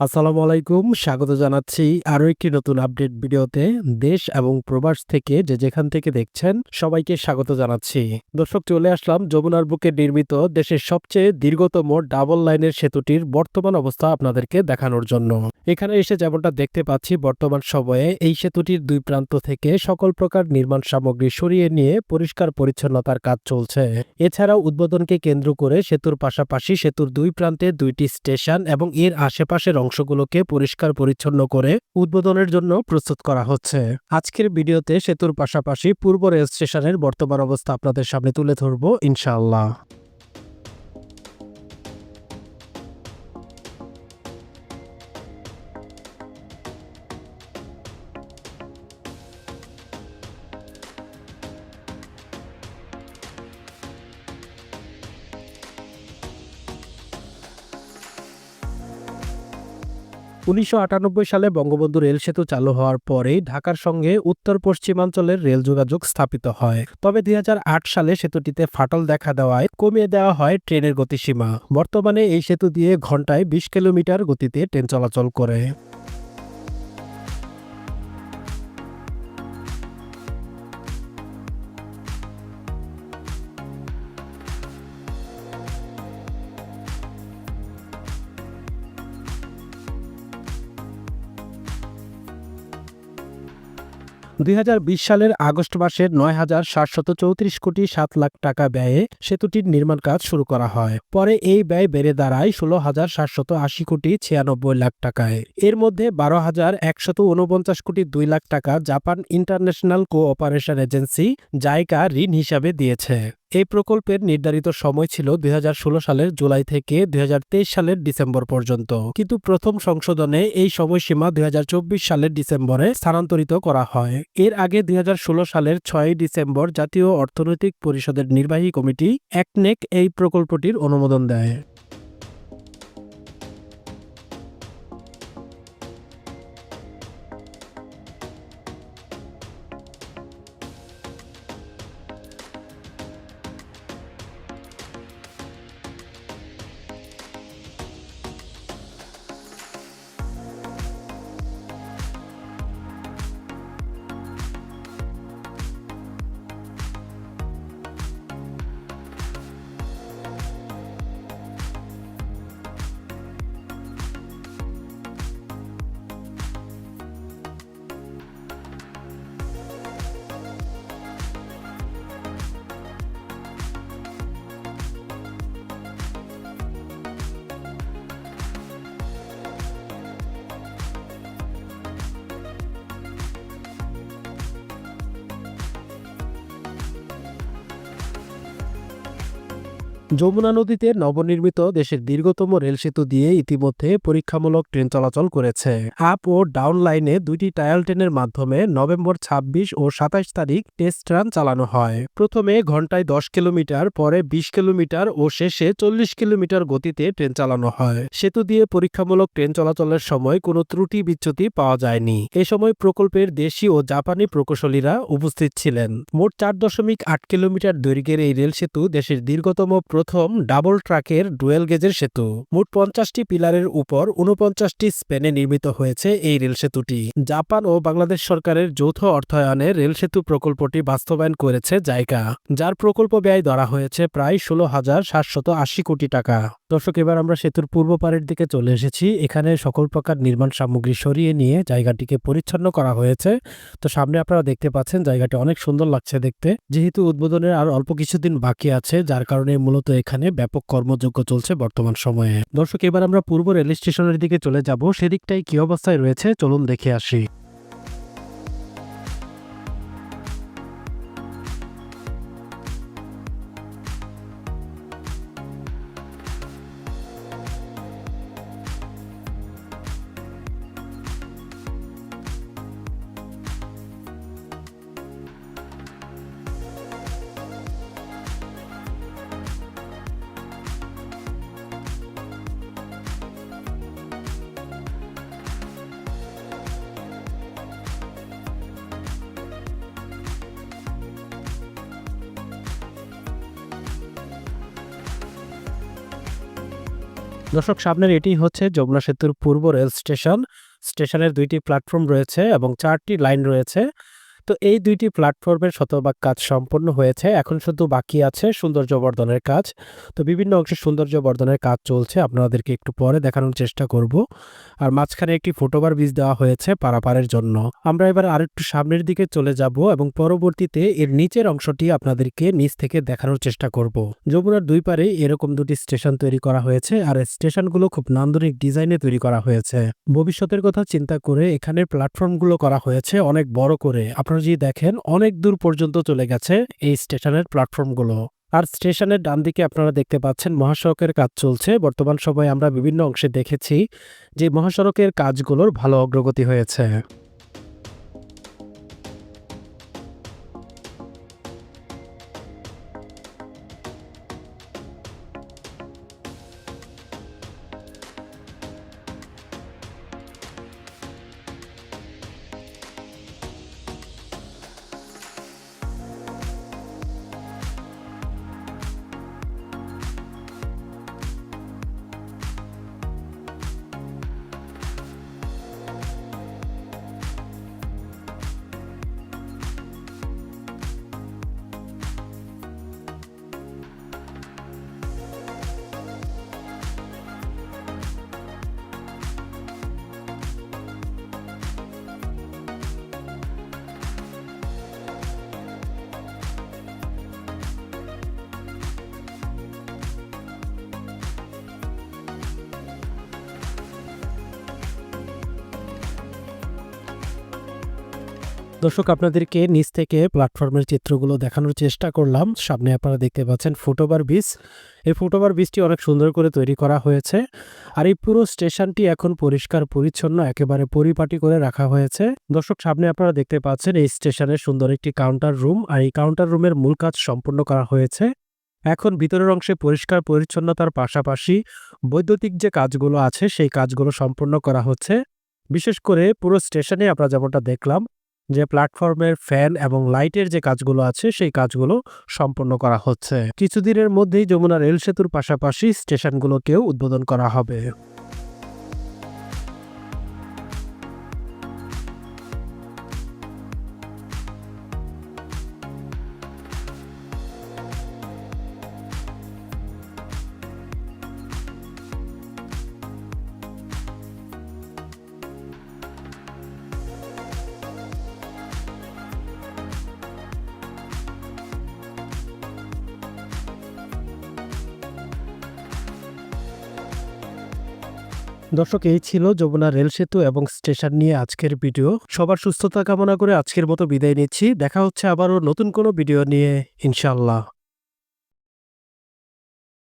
আসসালামু আলাইকুম, স্বাগত জানাচ্ছি আরও একটি নতুন আপডেট ভিডিওতে। দেশ এবং প্রবাস থেকে যে যেখান থেকে দেখছেন, সবাইকে স্বাগত জানাচ্ছি। দর্শক, চলে আসলাম যমুনার বুকে নির্মিত দেশের সবচেয়ে দীর্ঘতম ডাবল লাইনের সেতুটির বর্তমান অবস্থা আপনাদেরকে দেখানোর জন্য। এখানে এসে যেমনটা দেখতে পাচ্ছি, বর্তমান সময়ে এই সেতুটির দুই প্রান্ত থেকে সকল প্রকার নির্মাণ সামগ্রী সরিয়ে নিয়ে পরিষ্কার পরিচ্ছন্নতার কাজ চলছে। এছাড়াও উদ্বোধনকে কেন্দ্র করে সেতুর পাশাপাশি সেতুর দুই প্রান্তে দুইটি স্টেশন এবং এর আশেপাশের অংশগুলোকে পরিষ্কার পরিচ্ছন্ন করে উদ্বোধনের জন্য প্রস্তুত করা হচ্ছে। আজকের ভিডিওতে সেতুর পাশাপাশি পূর্ব রেল স্টেশনের বর্তমান অবস্থা আপনাদের সামনে তুলে ধরব, ইনশাআল্লাহ। উনিশশো আটানব্বই সালে বঙ্গবন্ধু রেল সেতু চালু হওয়ার পরে ঢাকার সঙ্গে উত্তর পশ্চিমাঞ্চলের রেল যোগাযোগ স্থাপিত হয়। তবে দুই হাজার আট সালে সেতুটিতে ফাটল দেখা দেওয়ায় কমিয়ে দেওয়া হয় ট্রেনের গতিসীমা। বর্তমানে এই সেতু দিয়ে ঘন্টায় বিশ কিলোমিটার গতিতে ট্রেন চলাচল করে। দুই হাজার বিশ সালের আগস্ট মাসের নয় হাজার সাতশত চৌত্রিশ কোটি সাত লাখ টাকা ব্যয়ে সেতুটির নির্মাণ কাজ শুরু করা হয়। পরে এই ব্যয় বেড়ে দাঁড়ায় ষোলো হাজার সাতশত আশি কোটি ছিয়ানব্বই লাখ টাকায়। এর মধ্যে বারো হাজার একশত উনপঞ্চাশ কোটি দুই লাখ টাকা Japan International Cooperation Agency JICA ঋণ হিসাবে দিয়েছে। এই প্রকল্পের নির্ধারিত সময় ছিল দুই হাজার ষোলো সালের জুলাই থেকে দুই হাজার তেইশ সালের ডিসেম্বর পর্যন্ত। কিন্তু প্রথম সংশোধনে এই সময়সীমা দুই হাজার চব্বিশ সালের ডিসেম্বরে স্থানান্তরিত করা হয়। এর আগে দুই হাজার ষোলো সালের ছয়ই ডিসেম্বর জাতীয় অর্থনৈতিক পরিষদের নির্বাহী কমিটি, একনেক, এই প্রকল্পটির অনুমোদন দেয়। যমুনা নদীতে নবনির্মিত দেশের দীর্ঘতম রেল সেতু দিয়ে ইতিমধ্যে পরীক্ষামূলক ট্রেন চলাচল করেছে। আপ ও ডাউন লাইনে দুইটি টায়াল ট্রেনের মাধ্যমে নভেম্বর ২৬ ও সাতাশ তারিখ টেস্ট রান চালানো হয়। প্রথমে ঘন্টায় দশ কিলোমিটার, পরে বিশ কিলোমিটার ও শেষে চল্লিশ কিলোমিটার গতিতে ট্রেন চালানো হয়। সেতু দিয়ে পরীক্ষামূলক ট্রেন চলাচলের সময় কোনো ত্রুটি বিচ্যুতি পাওয়া যায়নি। এ সময় প্রকল্পের দেশি ও জাপানি প্রকৌশলীরা উপস্থিত ছিলেন। মোট চার দশমিক আট কিলোমিটার দৈর্ঘ্যের এই রেল সেতু দেশের দীর্ঘতম প্রথম ডাবল ট্রাকের ডুয়েল গেজের সেতু। মোট পঞ্চাশটি পিলারের উপর উনপঞ্চাশটি স্পেনে নির্মিত হয়েছে এই রেল সেতুটি। জাপান ও বাংলাদেশ সরকারের যৌথ অর্থায়নে রেল সেতু প্রকল্পটি বাস্তবায়ন করেছে জায়গা যার প্রকল্প ব্যয় ধরা হয়েছে প্রায় ষোলো হাজার সাতশত আশি কোটি টাকা। দর্শক, এবার আমরা সেতুর পূর্ব পাড়ের দিকে চলে এসেছি। এখানে সকল প্রকার নির্মাণ সামগ্রী সরিয়ে নিয়ে জায়গাটিকে পরিচ্ছন্ন করা হয়েছে। তো সামনে আপনারা দেখতে পাচ্ছেন জায়গাটি অনেক সুন্দর লাগছে দেখতে। যেহেতু উদ্বোধনের আর অল্প কিছুদিন বাকি আছে, যার কারণে মূলত এখানে ব্যাপক কর্মযোগ্য চলছে বর্তমান সময়ে। দর্শক, এবার আমরা পূর্ব রেল স্টেশনের দিকে চলে যাব। সেদিকটাই কি অবস্থায় রয়েছে, চলুন দেখে আসি। দর্শক, সামনের এটি হচ্ছে যমুনা সেতুর পূর্ব রেল স্টেশন। স্টেশনের দুইটি প্ল্যাটফর্ম রয়েছে এবং চারটি লাইন রয়েছে। তো এই দুইটি প্ল্যাটফর্মের শতভাগ কাজ সম্পন্ন হয়েছে। এখন শুধু বাকি আছে সৌন্দর্য বর্ধনের কাজ। তো বিভিন্ন অংশে সৌন্দর্য বর্ধনের কাজ চলছে। আপনাদেরকে একটু পরে দেখানোর চেষ্টা করব। আর মাঝখানে একটি ফুটওভার ব্রিজ দেওয়া হয়েছে পারাপারের জন্য। আমরা এবার আরেকটু সামনের দিকে চলে যাব এবং পরবর্তীতে এর নিচের অংশটি আপনাদেরকে নিচ থেকে দেখানোর চেষ্টা করব। যমুনার দুই পারে এরকম দুটি স্টেশন তৈরি করা হয়েছে আর স্টেশনগুলো খুব নান্দনিক ডিজাইনে তৈরি করা হয়েছে। ভবিষ্যতের কথা চিন্তা করে এখানে প্ল্যাটফর্মগুলো করা হয়েছে অনেক বড় করে। আপনারা যদি দেখেন, অনেক দূর পর্যন্ত চলে গেছে এই স্টেশনের প্ল্যাটফর্মগুলো। আর স্টেশনের ডান দিকে আপনারা দেখতে পাচ্ছেন মহাসড়কের কাজ চলছে। বর্তমান সময়ে আমরা বিভিন্ন অংশে দেখেছি যে মহাসড়কের কাজগুলোর ভালো অগ্রগতি হয়েছে। দর্শক, আপনাদেরকে নিচ থেকে প্ল্যাটফর্মের চিত্রগুলো দেখানোর চেষ্টা করলাম। সামনে আপনারা দেখতে পাচ্ছেন ফুটওভার ব্রিজ এই ফুটওভার ব্রিজটি অনেক সুন্দর করে তৈরি করা হয়েছে আর এই পুরো স্টেশনটি এখন পরিষ্কার, পরিচ্ছন্ন, একেবারে পরিপাটি করে রাখা হয়েছে। দর্শক, সামনে আপনারা দেখতে পাচ্ছেন এই স্টেশনের সুন্দর একটি কাউন্টার রুম আর এই কাউন্টার রুমের মূল কাজ সম্পন্ন করা হয়েছে। এখন ভিতরের অংশে পরিষ্কার, পরিচ্ছন্নতার পাশাপাশি বৈদ্যুতিক যে কাজগুলো আছে, সেই কাজগুলো সম্পূর্ণ করা হচ্ছে। বিশেষ করে পুরো স্টেশনে আমরা যেমনটা দেখলাম যে প্ল্যাটফর্মের ফ্যান এবং লাইটের যে কাজগুলো আছে, সেই কাজগুলো সম্পন্ন করা হচ্ছে। কিছুদিনের মধ্যেই যমুনা রেল সেতুর পাশাপাশি স্টেশনগুলোকেও উদ্বোধন করা হবে। দর্শক, এই ছিল যমুনা রেল সেতু এবং স্টেশন নিয়ে আজকের ভিডিও। সবার সুস্থতা কামনা করে আজকের মতো বিদায় নিচ্ছি। দেখা হচ্ছে আবারও নতুন কোনো ভিডিও নিয়ে ইনশাল্লাহ